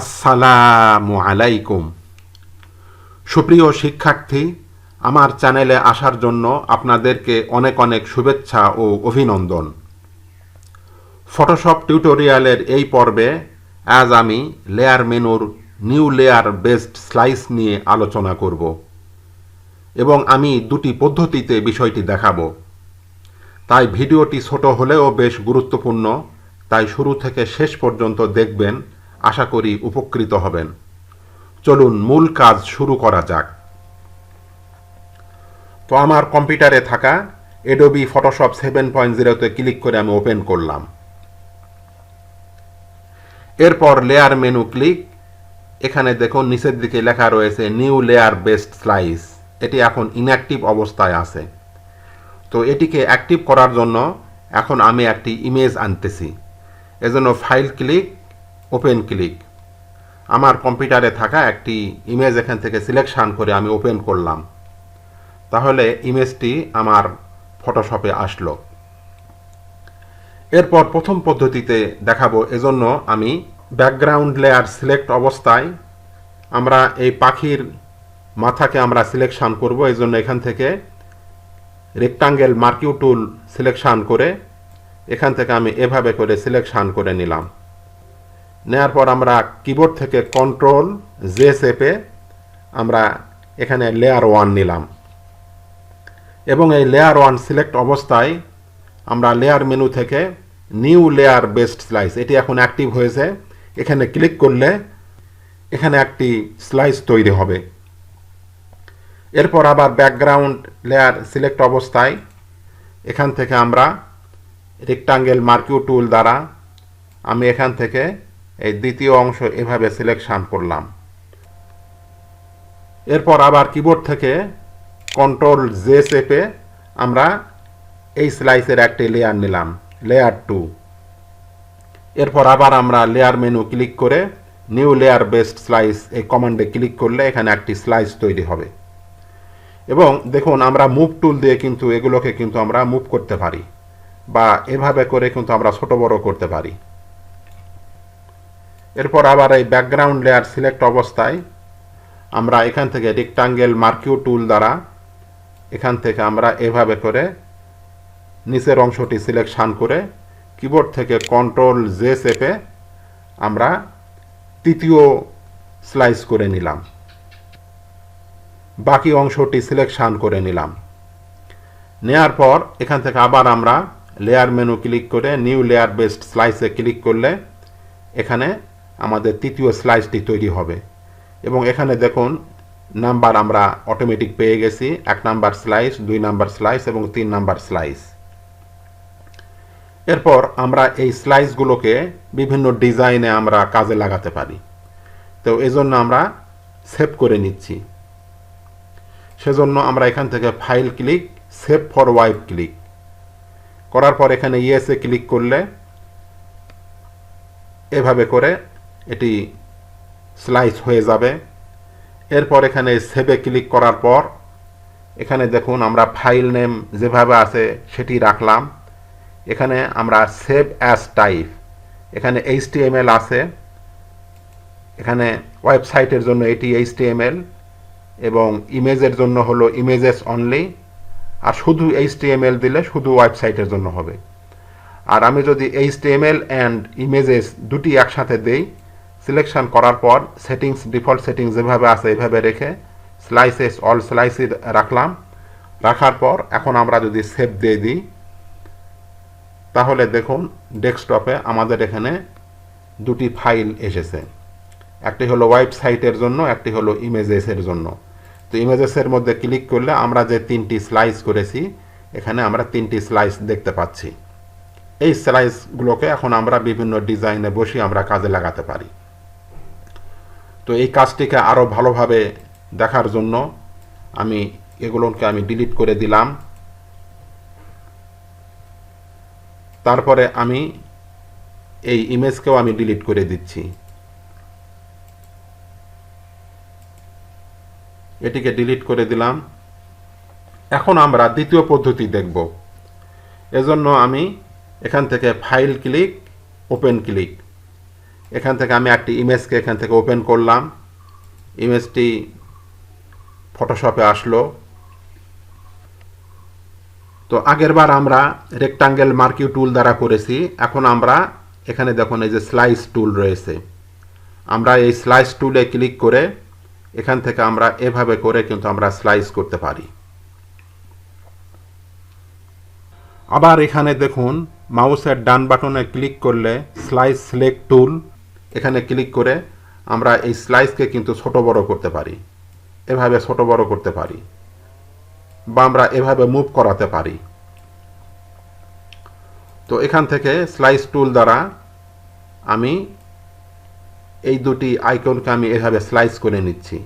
আসসালামু আলাইকুম। সুপ্রিয় শিক্ষার্থী, আমার চ্যানেলে আসার জন্য আপনাদেরকে অনেক অনেক শুভেচ্ছা ও অভিনন্দন। ফটোশপ টিউটোরিয়ালের এই পর্বে আজ আমি লেয়ার মেনুর নিউ লেয়ার বেসড স্লাইস নিয়ে আলোচনা করব এবং আমি দুটি পদ্ধতিতে বিষয়টি দেখাবো। তাই ভিডিওটি ছোট হলেও বেশ গুরুত্বপূর্ণ, তাই শুরু থেকে শেষ পর্যন্ত দেখবেন আশা করি উপকৃত হবেন। চলুন মূল কাজ শুরু করা যাক। তো আমার কম্পিউটারে থাকা এডোবি ফটোশপ সেভেন পয়েন্ট জিরোতে ক্লিক করে আমি ওপেন করলাম। এরপর লেয়ার মেনু ক্লিক এখানে দেখুন নিচের দিকে লেখা রয়েছে নিউ লেয়ার বেস্ট স্লাইস এটি এখন ইনঅ্যাক্টিভ অবস্থায় আছে। তো এটিকে অ্যাক্টিভ করার জন্য এখন আমি একটি ইমেজ আনতেছি। এজন্য ফাইল ক্লিক ওপেন ক্লিক। আমার কম্পিউটারে থাকা একটি ইমেজ এখান থেকে সিলেকশন করে আমি ওপেন করলাম। তাহলে ইমেজটি আমার ফটোশপে আসলো। এরপর প্রথম পদ্ধতিতে দেখাবো এজন্য আমি ব্যাকগ্রাউন্ড লেয়ার সিলেক্ট অবস্থায় আমরা এই পাখির মাথাকে আমরা সিলেকশান করব। এই জন্য এখান থেকে রেক্টাঙ্গেল মার্কিউ টুল সিলেকশন করে এখান থেকে আমি এভাবে করে সিলেকশন করে নিলাম। নেওয়ার পর আমরা কিবোর্ড থেকে কন্ট্রোল জে সেপে আমরা এখানে লেয়ার ওয়ান নিলাম। এবং এই লেয়ার ওয়ান সিলেক্ট অবস্থায় আমরা লেয়ার মেনু থেকে নিউ লেয়ার বেস্ট স্লাইস এটি এখন অ্যাক্টিভ হয়েছে। এখানে ক্লিক করলে এখানে একটি স্লাইস তৈরি হবে। এরপর আবার ব্যাকগ্রাউন্ড লেয়ার সিলেক্ট অবস্থায় এখান থেকে আমরা রেক্টাঙ্গেল মার্কিউ টুল দ্বারা আমি এখান থেকে এই দ্বিতীয় অংশ এভাবে সিলেকশন করলাম। এরপর আবার কিবোর্ড থেকে কন্ট্রোল জে চেপে আমরা এই স্লাইসের একটি লেয়ার নিলাম লেয়ার টু এরপর আবার আমরা লেয়ার মেনু ক্লিক করে নিউ লেয়ার বেস্ট স্লাইস এই কমান্ডে ক্লিক করলে এখানে একটি স্লাইস তৈরি হবে। এবং দেখুন, আমরা মুভ টুল দিয়ে কিন্তু এগুলোকে কিন্তু আমরা মুভ করতে পারি বা এভাবে করে কিন্তু আমরা ছোট বড় করতে পারি। এরপর আবার এই ব্যাকগ্রাউন্ড লেয়ার সিলেক্ট অবস্থায় আমরা এখান থেকে রেক্টাঙ্গেল মার্কিউ টুল দ্বারা এখান থেকে আমরা এভাবে করে নিচের অংশটি সিলেকশান করে কিবোর্ড থেকে কন্ট্রোল জে চেপে আমরা তৃতীয় স্লাইস করে নিলাম। বাকি অংশটি সিলেকশান করে নিলাম। নেয়ার পর এখান থেকে আবার আমরা লেয়ার মেনু ক্লিক করে নিউ লেয়ার বেস্ট স্লাইসে ক্লিক করলে এখানে আমাদের তৃতীয় স্লাইসটি তৈরি হবে। এবং এখানে দেখুন, নাম্বার আমরা অটোমেটিক পেয়ে গেছি। এক নাম্বার স্লাইস, দুই নাম্বার স্লাইস এবং তিন নাম্বার স্লাইস। এরপর আমরা এই স্লাইসগুলোকে বিভিন্ন ডিজাইনে আমরা কাজে লাগাতে পারি। তো এজন্য আমরা সেভ করে নিচ্ছি। সেজন্য আমরা এখান থেকে file click, save for web click. করার পর এখানে ইয়েসে ক্লিক করলে এভাবে করে এটি স্লাইস হয়ে যাবে। এরপর এখানে সেভে ক্লিক করার পর, এখানে দেখুন আমরা ফাইল নেম যেভাবে আছে সেটি রাখলাম। এখানে আমরা সেভ অ্যাজ টাইপ এখানে এইচটিএমএল আছে। এখানে ওয়েবসাইটের জন্য এটি এইচটিএমএল এবং ইমেজের জন্য হলো ইমেজেস অনলি আর শুধু এইচটিএমএল দিলে শুধু ওয়েবসাইটের জন্য হবে। আর আমি যদি এইচটিএমএল অ্যান্ড ইমেজেস দুটি একসাথে দেই সিলেকশন করার পর সেটিংস ডিফল্ট সেটিংস যেভাবে আছে এভাবে রেখে স্লাইসেস অল স্লাইসে রাখলাম। রাখার পর এখন আমরা যদি সেভ দিয়ে দিই, তাহলে দেখুন ডেস্কটপে আমাদের এখানে দুটি ফাইল এসেছে। একটি হলো ওয়েবসাইটের জন্য, একটি হলো ইমেজেসের জন্য। তো ইমেজেসের মধ্যে ক্লিক করলে আমরা যে তিনটি স্লাইস করেছি, এখানে আমরা তিনটি স্লাইস দেখতে পাচ্ছি। এই স্লাইসগুলোকে এখন আমরা বিভিন্ন ডিজাইনে বসে আমরা কাজে লাগাতে পারি। তো এই কাজটিকে আরও ভালোভাবে দেখার জন্য আমি এগুলোকে আমি ডিলিট করে দিলাম। তারপরে আমি এই ইমেজকেও আমি ডিলিট করে দিচ্ছি। এটিকে ডিলিট করে দিলাম। এখন আমরা দ্বিতীয় পদ্ধতি দেখব। এজন্য আমি এখান থেকে ফাইল ক্লিক, ওপেন ক্লিক। এখান থেকে আমি একটি ইমেজকে এখান থেকে ওপেন করলাম। ইমেজটি ফটোশপে আসলো। তো আগেরবার আমরা রেক্টাঙ্গেল মার্কিউ টুল দ্বারা করেছি। এখন আমরা এখানে দেখুন এই যে স্লাইস টুল রয়েছে। আমরা এই স্লাইস টুলে ক্লিক করে এখান থেকে আমরা এভাবে করে কিন্তু আমরা স্লাইস করতে পারি। আবার এখানে দেখুন মাউসের ডান বাটনে ক্লিক করলে স্লাইস সিলেক্ট টুল এখানে ক্লিক করে আমরা এই স্লাইসকে কিন্তু ছোট বড় করতে পারি। এভাবে ছোট বড় করতে পারি বা আমরা এভাবে মুভ করাতে পারি। তো এখান থেকে স্লাইস টুল দ্বারা আমি এই দুটি আইকনকে আমি এভাবে স্লাইস করে নিচ্ছি।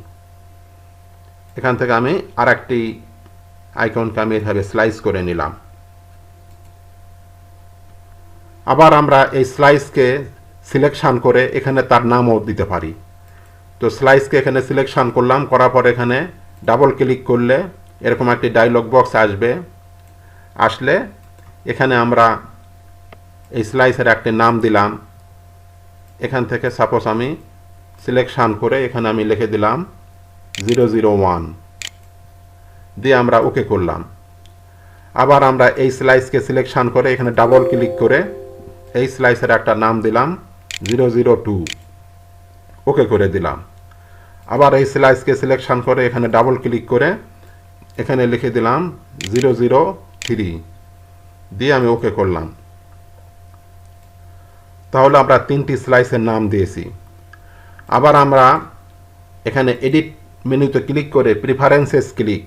এখান থেকে আমি আর একটি আইকনকে আমি এভাবে স্লাইস করে নিলাম। আবার আমরা এই স্লাইসকে সিলেকশান করে এখানে তার নামও দিতে পারি। তো স্লাইসকে এখানে সিলেকশান করলাম, করার পর এখানে ডাবল ক্লিক করলে এরকম একটি ডায়লগ বক্স আসবে। আসলে এখানে আমরা এই স্লাইসের একটি নাম দিলাম। এখান থেকে সাপোজ আমি সিলেকশান করে এখানে আমি লিখে দিলাম জিরো জিরো ওয়ান দিয়ে আমরা ওকে করলাম। আবার আমরা এই স্লাইসকে সিলেকশান করে এখানে ডাবল ক্লিক করে এই স্লাইসের একটা নাম দিলাম জিরো জিরো টু। ওকে করে দিলাম। আবার এই স্লাইসকে সিলেকশান করে এখানে ডাবল ক্লিক করে এখানে লিখে দিলাম জিরো জিরো থ্রি। দিয়ে আমি ওকে করলাম। তাহলে আমরা তিনটি স্লাইসের নাম দিয়েছি। আবার আমরা এখানে এডিট মেনুতে ক্লিক করে প্রিফারেন্সেস ক্লিক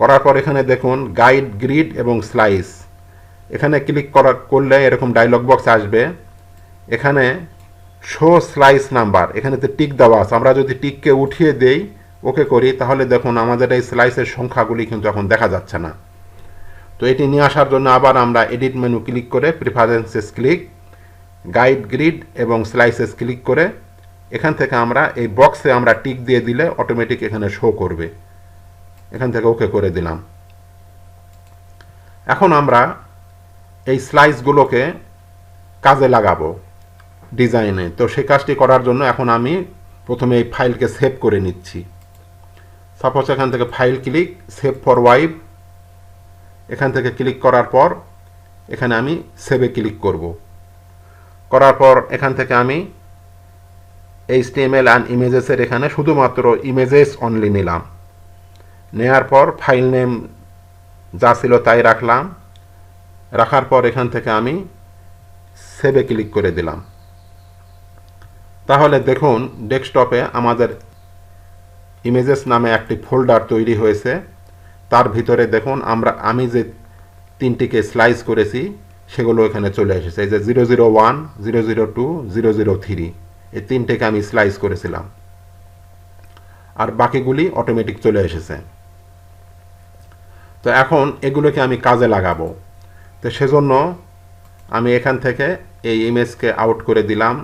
করার পর এখানে দেখুন গাইড গ্রিড এবং স্লাইস এখানে ক্লিক করা করলে এরকম ডায়লগ বক্স আসবে। এখানে শো স্লাইস নাম্বার এখানে তো টিক দেওয়া আছে। আমরা যদি টিককে উঠিয়ে দেই, ওকে করি, তাহলে দেখুন আমাদের এই স্লাইসের সংখ্যাগুলি কিন্তু এখন দেখা যাচ্ছে না। তো এটি নিয়ে আসার জন্য আবার আমরা এডিট মেনু ক্লিক করে প্রিফারেন্সেস ক্লিক গাইড গ্রিড এবং স্লাইসেস ক্লিক করে এখান থেকে আমরা এই বক্সে আমরা টিক দিয়ে দিলে অটোমেটিক এখানে শো করবে। এখান থেকে ওকে করে দিলাম। এখন আমরা এই স্লাইসগুলোকে কাজে লাগাবো। ডিজাইনে। তো সেই কাজটি করার জন্য এখন আমি প্রথমে এই ফাইলকে সেভ করে নিচ্ছি। সাপোজ এখান থেকে file click, save for web এখান থেকে ক্লিক করার পর এখানে আমি সেভে ক্লিক করব। করার পর এখান থেকে আমি এইচটিএমএল অ্যান্ড ইমেজেসের এখানে শুধুমাত্র ইমেজেস অনলি নিলাম। নেয়ার পর ফাইল নেম যা ছিল তাই রাখলাম। রাখার পর এখান থেকে আমি সেভে ক্লিক করে দিলাম। তাহলে দেখুন, ডেস্কটপে আমাদের ইমেজেস নামে একটি ফোল্ডার তৈরি হয়েছে। তার ভিতরে দেখুন, আমরা, আমি যে তিনটিকে স্লাইস করেছি, সেগুলো এখানে চলে এসেছে। এই যে zero zero one, zero zero two, zero zero three, এই তিনটেকে আমি স্লাইস করেছিলাম। আর বাকিগুলি অটোমেটিক চলে এসেছে। তো এখন এগুলোকে আমি কাজে লাগাবো। তো সেজন্য আমি এখান থেকে এই ইমেজকে আউট করে দিলাম।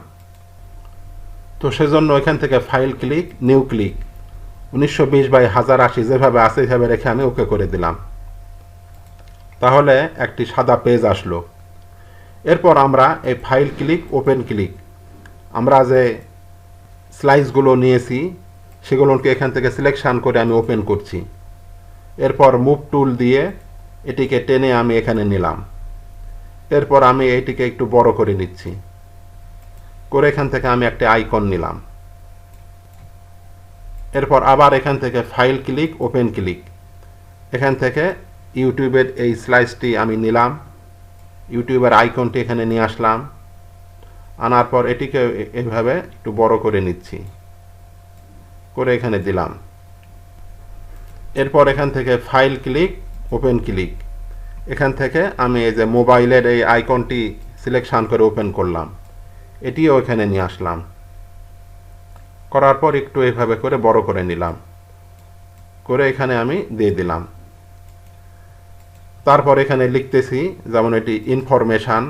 তো সেজন্য এখান থেকে ফাইল ক্লিক নিউ ক্লিক উনিশশো বিশ বাই হাজার আশি যেভাবে আছে সেভাবে রেখে আমি ওকে করে দিলাম। তাহলে একটি সাদা পেজ আসলো। এরপর আমরা এই ফাইল ক্লিক ওপেন ক্লিক আমরা যে স্লাইসগুলো নিয়েছি, সেগুলোকে এখান থেকে সিলেকশান করে আমি ওপেন করছি। এরপর মুভ টুল দিয়ে এটিকে টেনে আমি এখানে নিলাম। এরপর আমি এটিকে একটু বড় করে নিচ্ছি। করে এখান থেকে আমি একটা আইকন নিলাম। এরপর আবার এখান থেকে ফাইল ক্লিক, ওপেন ক্লিক। এখান থেকে ইউটিউবের এই স্লাইসটি আমি নিলাম। ইউটিউবের আইকনটি এখানে নিয়ে আসলাম। আনার পর এটিকে এভাবে একটু বড় করে নিচ্ছি। করে এখানে দিলাম। এরপর এখান থেকে ফাইল ক্লিক, ওপেন ক্লিক। এখান থেকে আমি এই যে মোবাইলের এই আইকনটি সিলেকশান করে ওপেন করলাম। এটিও এখানে নিয়ে আসলাম। করার পর একটু এভাবে করে বড় করে নিলাম। করে এখানে আমি দিয়ে দিলাম। তারপর এখানে লিখতেছি যেমন এটি ইনফরমেশান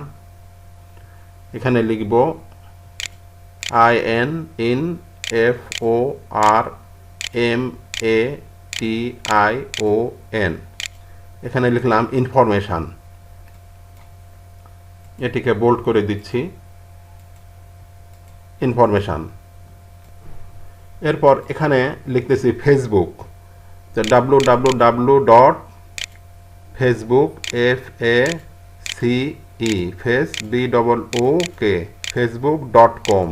এখানে লিখব I N in F O R M A T I O N এখানে লিখলাম ইনফরমেশান এটিকে বোল্ড করে দিচ্ছি। ইনফরমেশান। এরপর এখানে লিখতেছি ফেসবুক, যে W W W dot Facebook F A C E, face B double O K, Facebook dot com.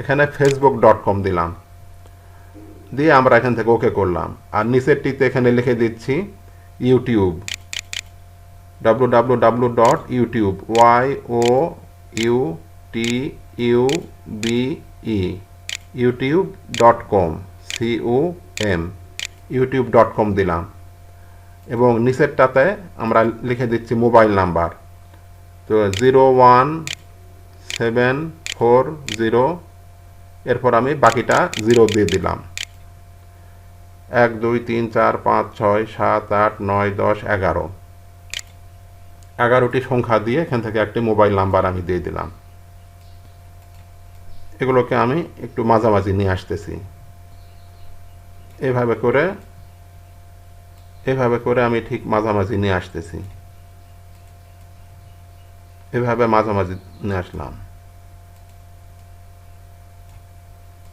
এখানে ফেসবুক ডট কম দিলাম। দিয়ে আমরা এখান থেকে ওকে করলাম। আর নিচেরটিতে এখানে লিখে দিচ্ছি YouTube. W W W dot YouTube, Y O U T U B E YouTube dot com C O M YouTube dot com দিলাম। এবং নিচেরটাতে আমরা লিখে দিচ্ছি মোবাইল নাম্বার। তো zero one seven four zero, এরপর আমি বাকিটা জিরো দিয়ে দিলাম। এক, দুই, তিন, চার, পাঁচ, ছয়, সাত, আট, নয়, দশ, এগারো। এগারোটি সংখ্যা দিয়ে এখান থেকে একটি মোবাইল নাম্বার আমি দিয়ে দিলাম। এগুলোকে আমি একটু মাঝামাঝি নিয়ে আসতেছি। এভাবে করে এভাবে করে আমি ঠিক মাঝামাঝি নিয়ে আসতেছি। এভাবে মাঝামাঝি নিয়ে আসলাম।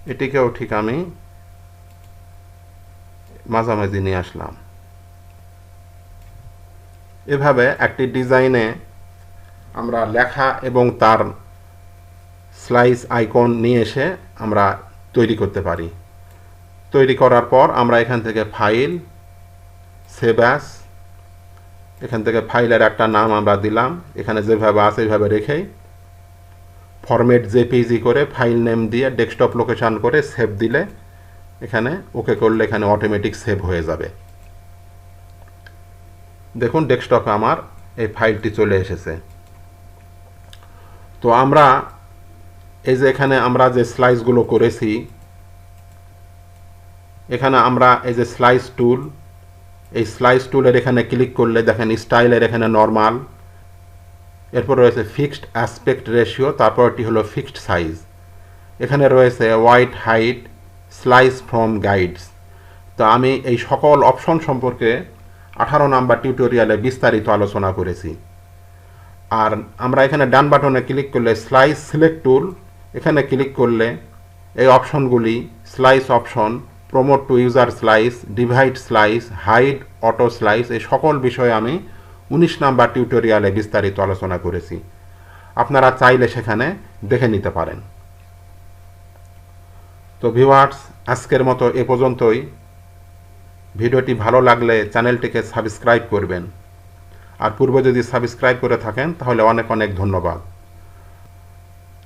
এটিকেও ঠিক আমি মাঝামাঝি নিয়ে আসলাম। এভাবে একটি ডিজাইনে আমরা লেখা এবং তার স্লাইস আইকন নিয়ে এসে আমরা তৈরি করতে পারি। তৈরি করার পর আমরা এখান থেকে ফাইল অ্যাস এখান থেকে ফাইলের একটা নাম আমরা দিলাম। এখানে যেভাবে আছে এইভাবে রেখেই ফরম্যাট জেপিজি করে ফাইল নেম দিয়ে ডেস্কটপ লোকেশান করে সেভ দিলে এখানে ওকে করলে এখানে অটোমেটিক সেভ হয়ে যাবে। দেখুন ডেস্কটপে আমার এই ফাইলটি চলে এসেছে। তো আমরা এই যে এখানে আমরা যে স্লাইসগুলো করেছি, এখানে আমরা এই যে স্লাইস টুল এই স্লাইস টুলের এখানে ক্লিক করলে দেখেন স্টাইলের এখানে নর্মাল এরপর রয়েছে ফিক্সড অ্যাসপেক্ট রেশিও তারপরটি হলো ফিক্সড সাইজ এখানে রয়েছে width height slice from guides তো আমি এই সকল অপশন সম্পর্কে আঠারো নাম্বার টিউটোরিয়ালে বিস্তারিত আলোচনা করেছি, আর আমরা এখানে ডান বাটনে ক্লিক করলে স্লাইস সিলেক্ট টুল এখানে ক্লিক করলে এই অপশনগুলি slice option promote to user slice divide slice hide auto slice এই সকল বিষয়ে আমি উনিশ নাম্বার টিউটোরিয়ালে বিস্তারিত আলোচনা করেছি। আপনারা চাইলে সেখানে দেখে নিতে পারেন। তো ভিওয়ার্স আজকের মতো এ পর্যন্তই। ভিডিওটি ভালো লাগলে চ্যানেলটিকে সাবস্ক্রাইব করবেন। আর পূর্বে যদি সাবস্ক্রাইব করে থাকেন, তাহলে অনেক অনেক ধন্যবাদ।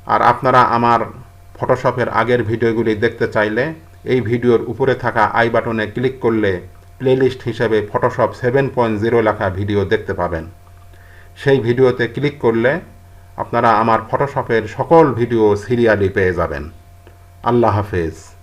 আর আপনারা আমার ফটোশপের আগের ভিডিওগুলি দেখতে চাইলে এই ভিডিওর উপরে থাকা আই বাটনে ক্লিক করলে প্লেলিস্ট হিসেবে ফটোশপ সেভেন পয়েন্ট জিরো লেখা ভিডিও দেখতে পাবেন। সেই ভিডিওতে ক্লিক করলে আপনারা আমার ফটোশপের সকল ভিডিও সিরিয়ালি পেয়ে যাবেন। আল্লাহ হাফেজ।